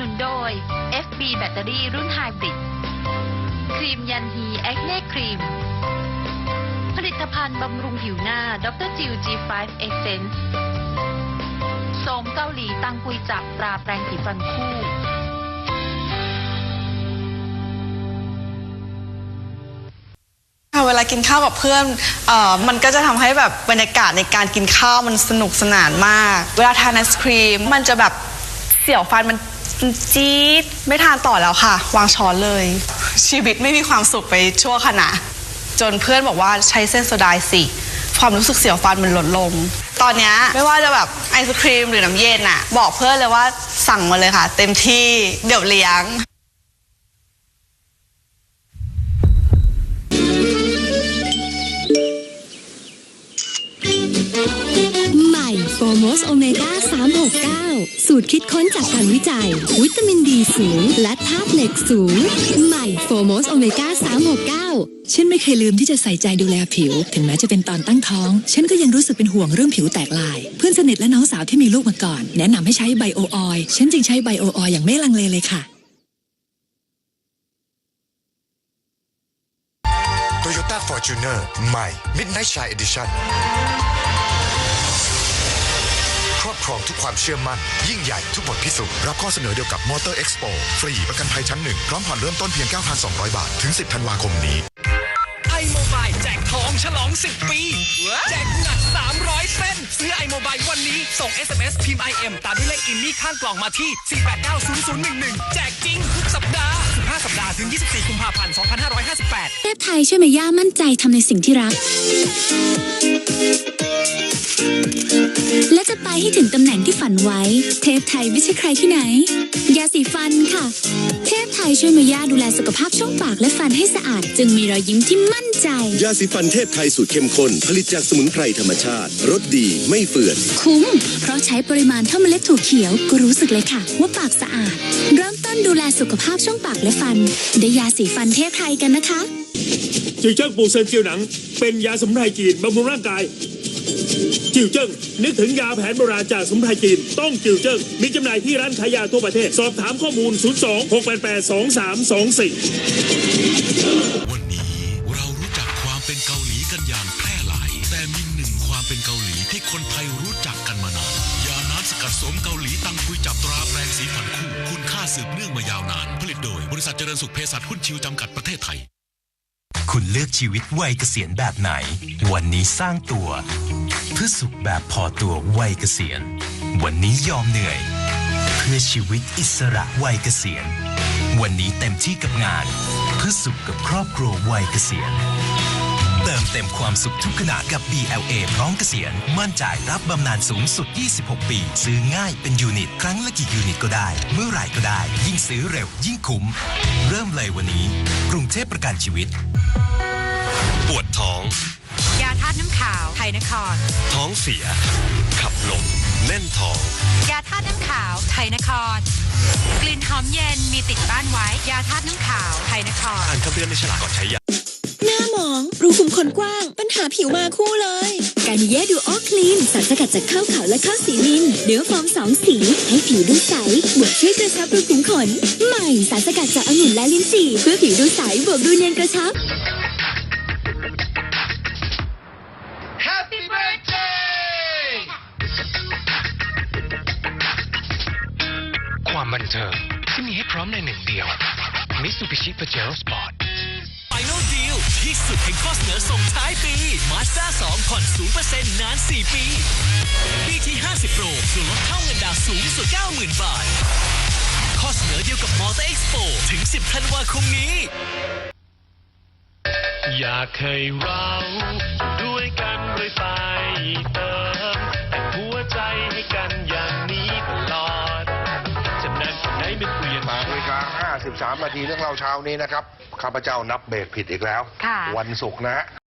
นุนโดย FB แบตเตอรี่รุ่นไฮบริด ครีมยันฮีแอคเน่ครีม ผลิตภัณฑ์บำรุงผิวหน้าดรจิว G5 Essence โสมเกาหลีตังกุยจับตราแปรงสีฟันคู่ค่ะเวลากินข้าวกับเพื่อนเอ่อมันก็จะทำให้แบบบรรยากาศในการกินข้าวมันสนุกสนานมาก เวลาทานไอศครีม มันจะแบบเสี่ยวฟันมัน จี๊ดไม่ทานต่อแล้วค่ะ วางช้อนเลย ชีวิตไม่มีความสุขไปชั่วขณะ จนเพื่อนบอกว่าใช้เส้นโซดาสิ ความรู้สึกเสียวฟันมันลดลง ตอนนี้ไม่ว่าจะแบบไอศครีมหรือน้ำเย็นอะบอกเพื่อนเลยว่าสั่งมาเลยค่ะ เต็มที่เดี๋ยวเลี้ยง สโอเมก้า 369 สูตรคิดค้นจากการวิจัย วิตามินดีสูง และธาตุเหล็กสูง ใหม่โฟโมสโอเมก้า 369 ฉันไม่เคยลืมที่จะใส่ใจดูแลผิว ถึงแม้จะเป็นตอนตั้งท้อง ฉันก็ยังรู้สึกเป็นห่วงเรื่องผิวแตกลาย เพื่อนสนิทและน้องสาวที่มีลูกมาก่อน แนะนำให้ใช้ไบโอออยล์ฉันจึงใช้ไบโอออยล์อย่างไม่ลังเลเลยค่ะ Toyota Fortuner ใหม่ Midnight Shine Edition ครอบครองทุกความเชื่อมั่น ยิ่งใหญ่ทุกบทพิสูจน์รับข้อเสนอเดียวกับ Motor Expo ฟรีประกันภัยชั้นหนึ่งพร้อมผ่อนเริ่มต้นเพียง 9,200 บาท ถึง 10 ธันวาคมนี้ไอโมบายแจกทองฉลอง 10 ปี แจกหนัก 300 เส้น ซื้อไอโมบายวันนี้ ส่ง SMS พิมพ์ IM ตามด้วยเลขอินนี่ข้างกล่องมาที่ 4890011 แจกจริงทุกสัปดาห์ 15 สัปดาห์ถึง 24 กุมภาพันธ์ 2558เทพไทยช่วยแม่ย่ามั่นใจทำในสิ่งที่รัก และจะไปให้ถึงตำแหน่งที่ฝันไว้ เทพไทยไม่ใช่ใครที่ไหน ยาสีฟันค่ะ เทพไทยช่วยแม่ย่าดูแลสุขภาพช่องปากและฟันให้สะอาด จึงมีรอยยิ้มที่มั่นใจ ยาสีฟันเทพไทยสูตรเข้มข้น ผลิตจากสมุนไพรธรรมชาติรสดีไม่เฟื่อนคุ้ม เพราะใช้ปริมาณเท่าเมล็ดถั่วเขียวก็รู้สึกเลยค่ะ ว่าปากสะอาด เริ่มต้นดูแลสุขภาพช่องปากและฟันได้วยยาสีฟันเทพไทยกันนะคะจิวเจิ้งปูเซินเจียวหนัง เป็นยาสมุนไพรจีนบำรุงร่างกาย จิวเจิ้งนึกถึงยาแผนโบราณจากสมุนไพรจีน ต้องจิวเจิ้งมีจำหน่ายที่ร้านขายยาทั่วประเทศ สอบถามข้อมูล 02 688 2324 วันนี้เรารู้จักความเป็นเกาหลีกันอย่างแพร่หลาย แต่มีหนึ่งความเป็นเกาหลีที่คนไทยรู้จักกันมานานยาน้ำสกัดสมเกาหลีตังคุยจับตราแปรงสีฟันคู่ คุณค่าสืบเนื่องมายาวนาน ผลิตโดยบริษัทเจริญสุขเภสัชหุ้นชิวจำกัดประเทศไทย คุณเลือกชีวิตวัยเกษียณแบบไหน วันนี้สร้างตัว เพื่อสุขแบบพอตัววัยเกษียณ วันนี้ยอมเหนื่อย เพื่อชีวิตอิสระวัยเกษียณ วันนี้เต็มที่กับงาน เพื่อสุขกับครอบครัววัยเกษียณเติมเต็มความสุขทุกขณะกับ BLA พร้อมเกษียณ มั่นใจรับบำนาญสูงสุด 26 ปี ซื้อง่ายเป็นยูนิต ครั้งละกี่ยูนิตก็ได้ เมื่อไหร่ก็ได้ ยิ่งซื้อเร็ว ยิ่งคุ้ม เริ่มเลยวันนี้ กรุงเทพประกันชีวิต ปวดท้อง ยาธาตุน้ำขาว ไทยนคร ท้องเสีย ขับลมแน่นท้อง ยาธาตุน้ำขาว ไทยนคร กลิ่นหอมเย็นมีติดบ้านไว้ ยาธาตุน้ำขาว ไทยนคร อ่านคำเตือนในฉลากก่อนใช้ยา หน้าหมองรูขุมขนกว้าง ปัญหาผิวมาคู่เลย การนิเย่ดูโอคลีนสารสกัดจากข้าวขาวและข้าวสีนินเนื้อฟอร์มสองสี ให้ผิวดูใสบวกช่วยกระชับรูขุมขน ใหม่สารสกัดจากองุ่นและลิ้นจี่เพื่อผิวดูใสบวกดูเนียนกระชับ เทิงที่มีให้พร้อมในหนึ่งเดียว Mitsubishi Pajero Sport Final Deal ที่สุดแห่งข้อเสนอส่งท้ายปี Mazda 2 ผ่อน 0%นาน 4 ปี BT 50 Pro ส่วนลดเท่าเงินดาวน์สูงสุด 90,000 บาท ข้อเสนอเดียวกับ Motor Expo ถึง 10 ธันวาคมนี้ อยากให้เราด้วยกันเรื่อยไปเติมแต่ 8นาฬิกา53นาทีเรื่องเล่าเช้านี้นะครับข้าพเจ้านับเบรกผิดอีกแล้ว ค่ะ วันศุกร์นะฮะ